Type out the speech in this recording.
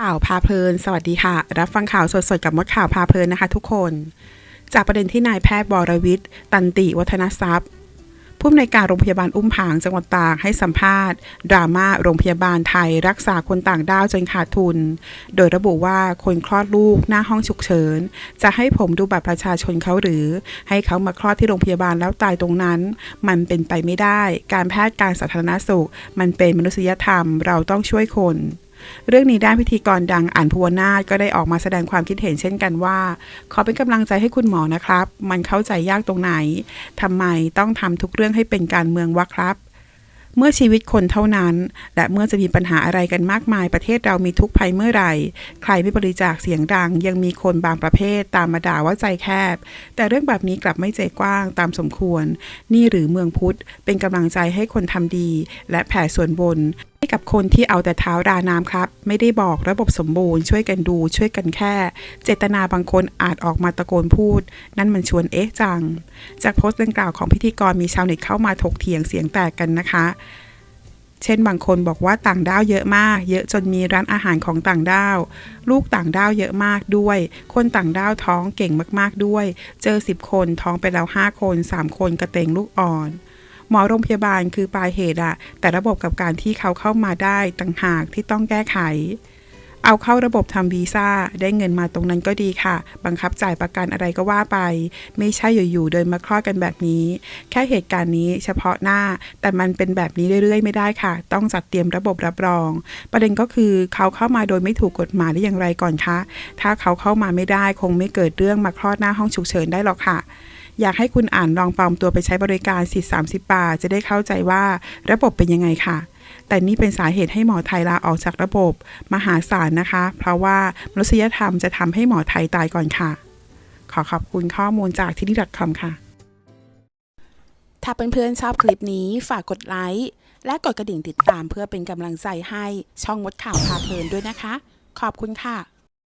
ข่าวพาเพลิน สวัสดีค่ะ รับฟังข่าวสดๆกับมดข่าวพาเพลินนะคะ ทุกคน จากประเด็นที่นายแพทย์บรวิทย์ตันติวัฒนทรัพย์ผู้อำนวยการโรงพยาบาลอุ้มผางจังหวัดตากให้สัมภาษณ์ ดราม่าโรงพยาบาลไทย รักษาคนต่างด้าวจนขาดทุน โดยระบุว่าคนคลอดลูกหน้าห้องฉุกเฉิน จะให้ผมดูบัตรประชาชนเขาหรือ ให้เขามาคลอดที่โรงพยาบาลแล้วตายตรงนั้น มันเป็นไปไม่ได้ การแพทย์การสาธารณสุข มันเป็นมนุษยธรรม เราต้องช่วยคน เรื่องนี้ด้านพิธีกรดังอ่านภูวนาถก็ได้ออกมาแสดงความคิดเห็นเช่นกันว่า ขอเป็นกำลังใจให้คุณหมอนะครับ มันเข้าใจยากตรงไหนทำไมต้องทำทุกเรื่องให้เป็นการเมืองวะครับเมื่อชีวิตคนเท่านั้น และเมื่อจะมีปัญหาอะไรกันมากมาย ประเทศเรามีทุกภัยเมื่อไหร่ ใครไม่บริจาคเสียงดัง ยังมีคนบางประเภทตามมาด่าว่าใจแคบ แต่เรื่องแบบนี้กลับไม่ใจกว้างตามสมควร นี่หรือเมืองพุทธ เป็นกำลังใจให้คนทำดี และแผ่ส่วนบน กับคนที่เอาแต่เท้าราน้ำครับ ไม่ได้บอกระบบสมบูรณ์ช่วยกันดูช่วยกันแค่ เจตนาบางคนอาจออกมาตะโกนพูด นั่นมันชวนเอ๊ะจัง จากโพสต์ดังกล่าวของพิธีกรมีชาวเน็ตเข้ามาถกเถียงเสียงแตกกันนะคะ เช่นบางคนบอกว่าต่างด้าวเยอะมาก เยอะจนมีร้านอาหารของต่างด้าว ลูกต่างด้าวเยอะมากด้วย คนต่างด้าวท้องเก่งมากๆด้วย เจอ 10 คนท้องไปแล้ว 5 คน 3 คนกระเตงลูกอ่อน หมอโรงพยาบาลคือปลายเหตุอะแต่ระบบกับการที่เขาเข้ามาได้ต่างหากที่ต้องแก้ไข เอาเข้าระบบทำวีซ่าได้เงินมาตรงนั้นก็ดีค่ะ บังคับจ่ายประกันอะไรก็ว่าไป ไม่ใช่อยู่ๆเดินมาคลอดกันแบบนี้ แค่เหตุการณ์นี้เฉพาะหน้า แต่มันเป็นแบบนี้เรื่อยๆ ไม่ได้ค่ะ ต้องจัดเตรียมระบบรับรอง ประเด็นก็คือเขาเข้ามาโดยไม่ถูกกฎหมายได้อย่างไรก่อนคะถ้าเขาเข้ามาไม่ได้คงไม่เกิดเรื่องมาคลอดหน้าห้องฉุกเฉินได้หรอกค่ะ อยากให้คุณอ่านลองปลอมตัวไปใช้บริการสิทธิ์30 บาท จะได้เข้าใจว่าระบบเป็นยังไงค่ะ แต่นี่เป็นสาเหตุให้หมอไทยลาออกจากระบบ มหาศาลนะคะ เพราะว่ามนุษยธรรมจะทำให้หมอไทยตายก่อนค่ะ ขอขอบคุณข้อมูลจากที่นี่ .com ค่ะ ถ้าเพื่อนๆชอบคลิปนี้ฝากกดไลค์และกดกระดิ่งติดตามเพื่อเป็นกำลังใจให้ช่องมดข่าวพาเพลินด้วยนะคะ ขอบคุณค่ะ